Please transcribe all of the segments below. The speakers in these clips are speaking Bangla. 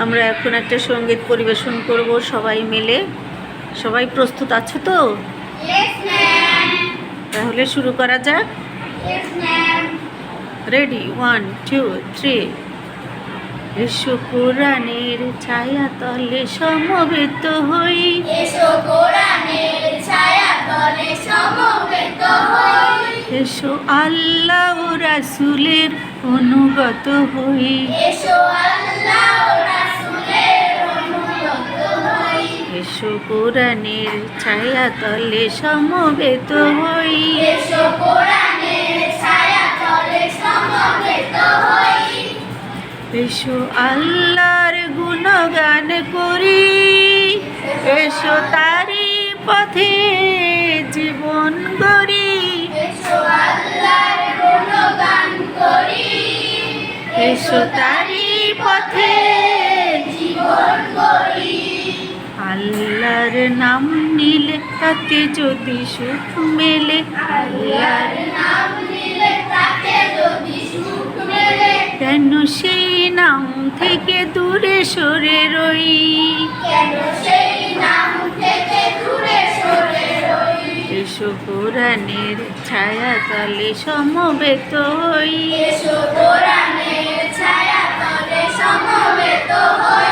আমরা এখন একটা সংগীত পরিবেশন করব সবাই মিলে। সবাই প্রস্তুত আছো তো? তাহলে শুরু করা যাক। রেডি ওয়ান টু থ্রি এসো কোরআনের ছায়া তলে সমবেত হই। এসো কোরআনের ছায়া তলে সমবেত হই। এসো আল্লাহ রাসুলের অনুগত হই। এসো আল্লাহ কোরআনের ছায়া তলে সমবেত হই। এসো আল্লাহর গুণগান করি। এসো তারি পথে জীবন করি এসো তারি পথে জীবন গড়ি। আল্লাহর নাম নিলে তাতে যদি সুখ মেলে। আল্লাহর নাম নিলে তাকে যদি সুখ মেলে। কেন সেই নাম থেকে দূরে সরে রই? কেন সেই নাম থেকে দূরে সরে রই? এসো কোরআনের ছায়া তলে সমবেত হই। এসো কোরআনের ছায়া তলে সমবেত হই।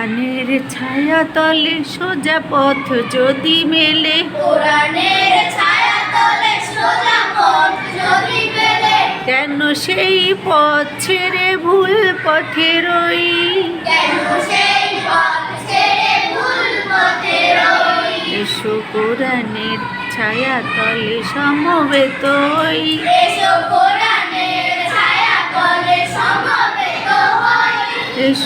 কোরআনের ছায়া তলে সোজা পথ যদি মেলে। কোরআনের ছায়া তলে সোজা পথ যদি পেলে কেন সেই পথ ছেড়ে ভুল পথে রই? কেন সেই পথ ছেড়ে ভুল পথে রই? এসো কোরআনের ছায়া তলে সমবেত হই। এসো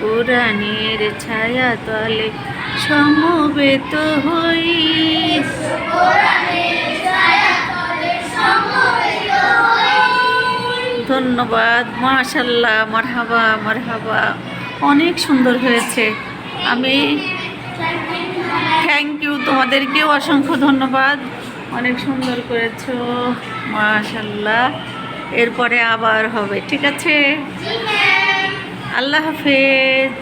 কোরআনের ছায়া তলে সমবেত হই। ধন্যবাদ, মাশাল্লাহ, মারহাবা মারহাবা। অনেক সুন্দর হয়েছে। আমি থ্যাংক ইউ তোমাদেরকেও অসংখ্য ধন্যবাদ। অনেক সুন্দর করেছ, মাশাল্লাহ। এরপরে আবার হবে, ঠিক আছে জি ম্যাম আল্লাহ হাফেজ আল্লাহ হাফেজ।